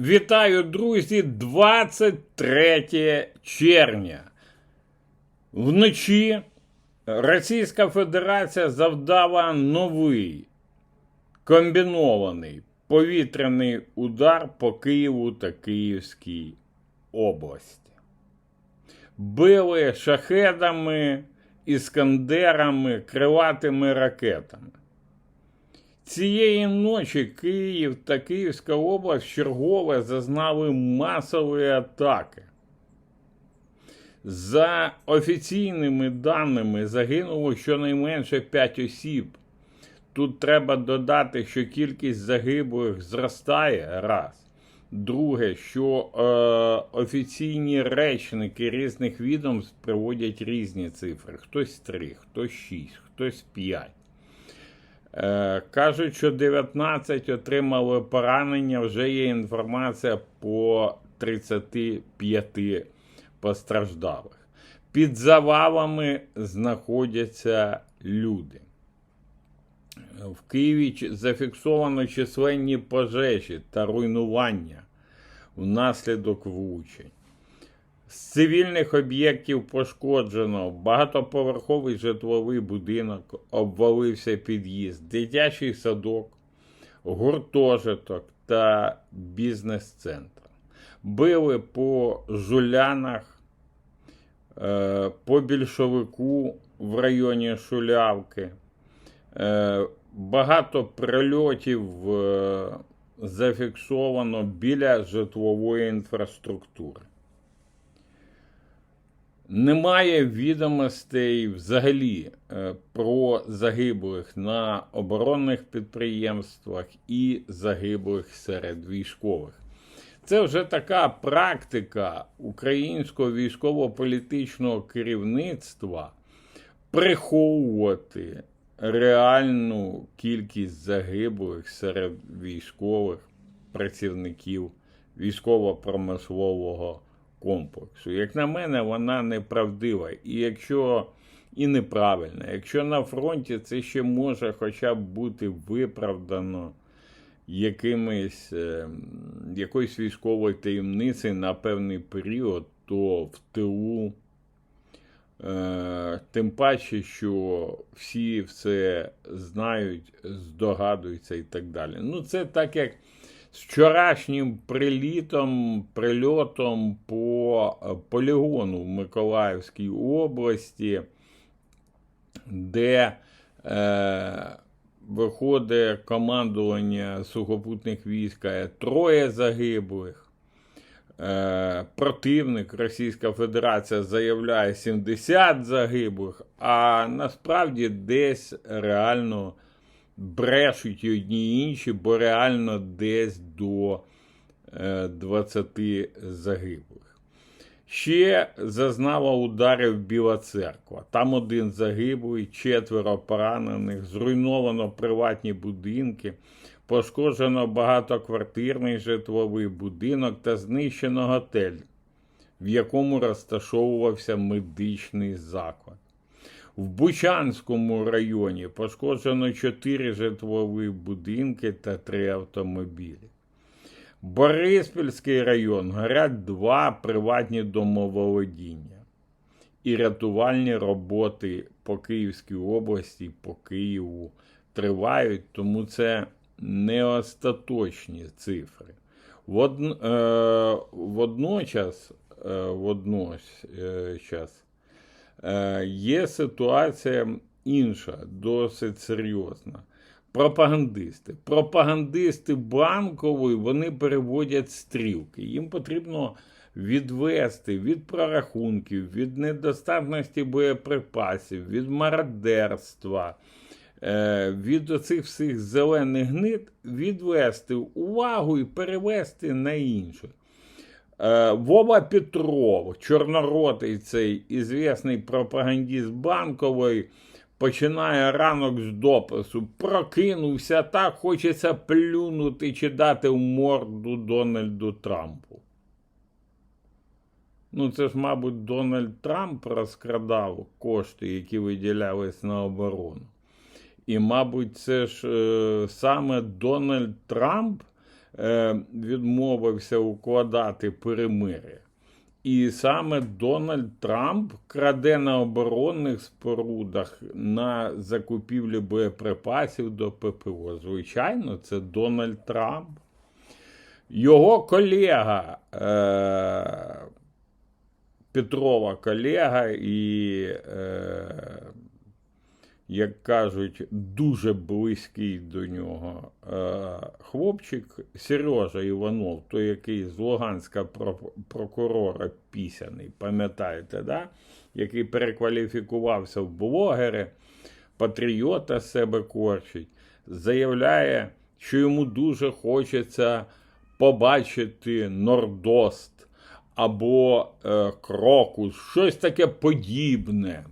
Вітаю, друзі! 23 червня. Вночі Російська Федерація завдала новий комбінований повітряний удар по Києву та Київській області. Били шахедами, іскандерами, крилатими ракетами. Цієї ночі Київ та Київська область чергове зазнали масові атаки. За офіційними даними загинуло щонайменше 5 осіб. Тут треба додати, що кількість загиблих зростає раз. Друге, що е, офіційні речники різних відомств приводять різні цифри: хтось 3, хтось 6, хтось 5. Е, Кажуть, що 19 отримали поранення. Вже є інформація по 35 постраждалих. Під завалами знаходяться люди. В Києві зафіксовано численні пожежі та руйнування внаслідок влучень. З цивільних об'єктів пошкоджено багатоповерховий житловий будинок, обвалився під'їзд, дитячий садок, гуртожиток та бізнес-центр. Били по жулянах, е, по більшовику в районі Шулявки. Е, Багато прильотів е, зафіксовано біля житлової інфраструктури. Немає відомостей взагалі е, про загиблих на оборонних підприємствах і загиблих серед військових. Це вже така практика українського військово-політичного керівництва приховувати реальну кількість загиблих серед військових працівників військово-промислового комплексу. Як на мене, вона неправдива. І якщо і неправильна, якщо на фронті це ще може хоча б бути виправдано якимись, е, якоюсь військовою таємницею на певний період, то в тилу. Е, Тим паче, що всі все знають, здогадуються і так далі. Ну, це так як з вчорашнім прилітом, прильотом по е, полігону в Миколаївській області, де е, виходить командування сухопутних військ, а троє загиблих. Е, противник Російська Федерація заявляє 70 загиблих, а насправді десь реально брешуть одні і інші, бо реально десь до е, 20 загиблих. Ще зазнала ударів Біла Церква. Там один загиблий, четверо поранених, зруйновано приватні будинки, пошкоджено багатоквартирний житловий будинок та знищено готель, в якому розташовувався медичний заклад. В Бучанському районі пошкоджено 4 житлові будинки та 3 автомобілі. Бориспільський район горять два приватні домоволодіння. І рятувальні роботи по Київській області, по Києву тривають, тому це не остаточні цифри. Вод, е, водночас, е, водночас е, є ситуація інша, досить серйозна. Пропагандисти. Пропагандисти банкової вони переводять стрілки. Їм потрібно відвести від прорахунків, від недостатності боєприпасів, від мародерства, е, від оцих всіх зелених гнид, відвести увагу і перевести на інше. Е, Вова Петров, чорноротий цей ізвісний пропагандіст банковий, починає ранок з допису. Прокинувся так, хочеться плюнути чи дати в морду Дональду Трампу. Ну, це ж, мабуть, Дональд Трамп розкрадав кошти, які виділялись на оборону. І, мабуть, це ж е, саме Дональд Трамп е, відмовився укладати перемир'я. І саме Дональд Трамп краде на оборонних спорудах на закупівлі боєприпасів до ППО. Звичайно, це Дональд Трамп. Його колега, е, Петрова колега і, е, як кажуть, дуже близький до нього е, хлопчик Сережа Іванов, той, який з Луганська прокурора пісяний, пам'ятаєте, да? який перекваліфікувався в блогери, патріота себе корчить, заявляє, що йому дуже хочеться побачити Нордост або е, Крокус, щось таке подібне.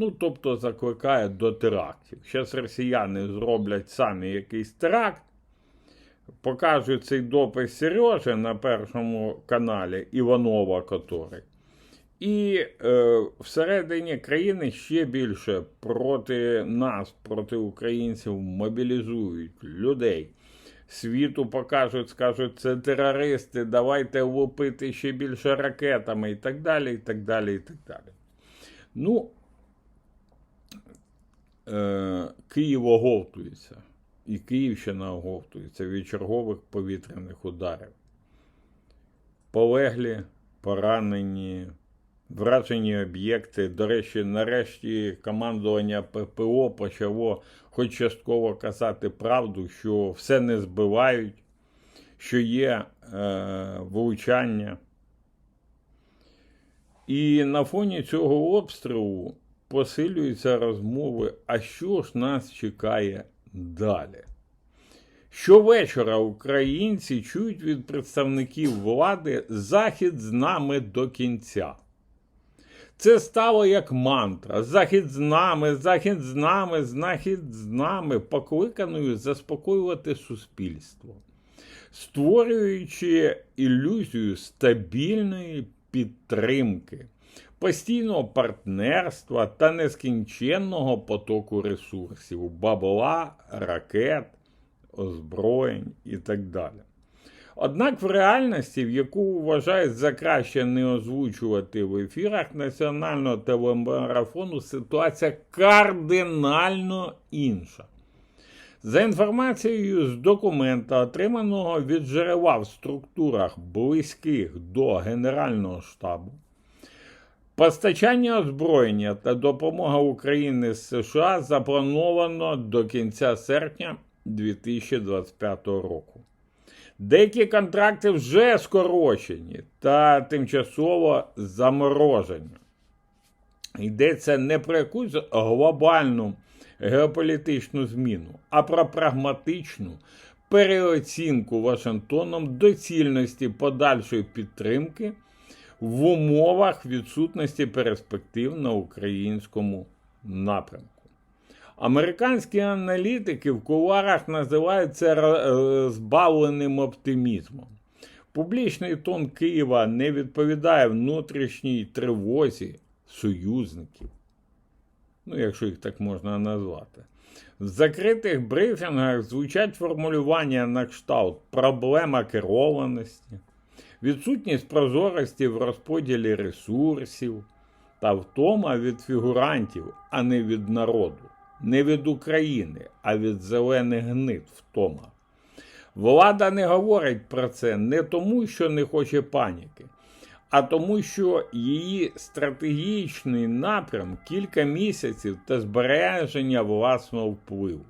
Ну, тобто закликає до терактів. Зараз росіяни зроблять самі якийсь теракт, покажуть цей допис Сережі на першому каналі Іванова, котрий. І е, всередині країни ще більше проти нас, проти українців, мобілізують людей. Світу покажуть, скажуть, це терористи, давайте лупити ще більше ракетами і так далі, і так далі, і так далі. Ну, е, Київ оговтується, і Київщина оговтується від чергових повітряних ударів. Полеглі, поранені, вражені об'єкти. До речі, нарешті командування ППО почало хоч частково казати правду, що все не збивають, що є е, влучання. І на фоні цього обстрілу посилюються розмови, а що ж нас чекає далі. Щовечора українці чують від представників влади Захід з нами до кінця. Це стало як мантра. Захід з нами, захід з нами, захід з нами, покликаною заспокоювати суспільство, створюючи ілюзію стабільної підтримки, постійного партнерства та нескінченного потоку ресурсів, бабла, ракет, озброєнь і так далі. Однак в реальності, в яку вважають за краще не озвучувати в ефірах національного телемарафону, ситуація кардинально інша. За інформацією з документа, отриманого від джерела в структурах близьких до Генерального штабу, постачання озброєння та допомога України з США заплановано до кінця серпня 2025 року. Деякі контракти вже скорочені та тимчасово заморожені. Йдеться не про якусь глобальну геополітичну зміну, а про прагматичну переоцінку Вашингтоном доцільності подальшої підтримки в умовах відсутності перспектив на українському напрямку. Американські аналітики в кулуарах називають це е, збавленим оптимізмом. Публічний тон Києва не відповідає внутрішній тривозі союзників, ну, якщо їх так можна назвати. В закритих брифінгах звучать формулювання на кшталт проблема керованості, відсутність прозорості в розподілі ресурсів та втома від фігурантів, а не від народу не від України, а від зелених гнид втома. Влада не говорить про це не тому, що не хоче паніки, а тому, що її стратегічний напрям кілька місяців та збереження власного впливу.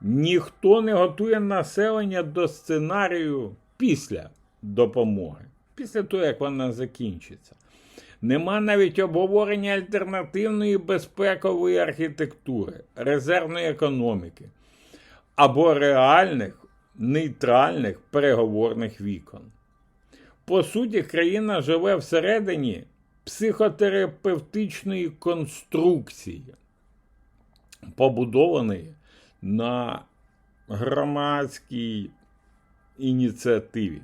Ніхто не готує населення до сценарію після допомоги, після того, як вона закінчиться. Нема навіть обговорення альтернативної безпекової архітектури, резервної економіки або реальних нейтральних переговорних вікон. По суті, країна живе всередині психотерапевтичної конструкції, побудованої на громадській ініціативі.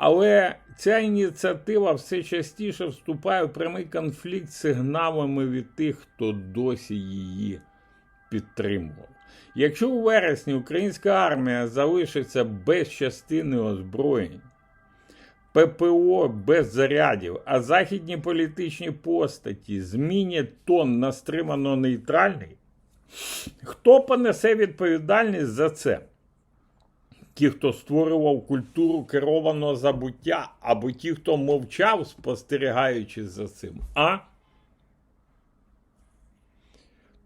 Але ця ініціатива все частіше вступає в прямий конфлікт з сигналами від тих, хто досі її підтримував. Якщо у вересні українська армія залишиться без частини озброєнь, ППО без зарядів, а західні політичні постаті змінять тон на стримано нейтральний, хто понесе відповідальність за це? Ті, хто створював культуру керованого забуття, або ті, хто мовчав, спостерігаючи за цим, а?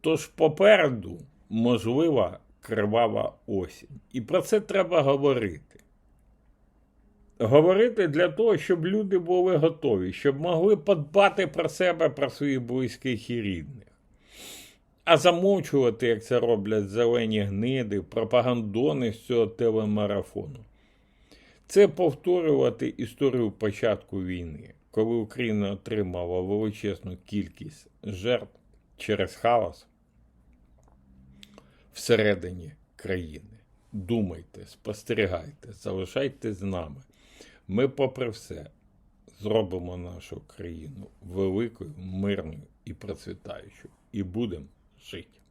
Тож попереду можлива кривава осінь. І про це треба говорити. Говорити для того, щоб люди були готові, щоб могли подбати про себе, про своїх близьких і рідних. А замовчувати, як це роблять зелені гниди, пропагандони з цього телемарафону. Це повторювати історію початку війни, коли Україна отримала величезну кількість жертв через хаос всередині країни. Думайте, спостерігайте, залишайтесь з нами. Ми, попри все, зробимо нашу країну великою, мирною і процвітаючою. І будемо skick.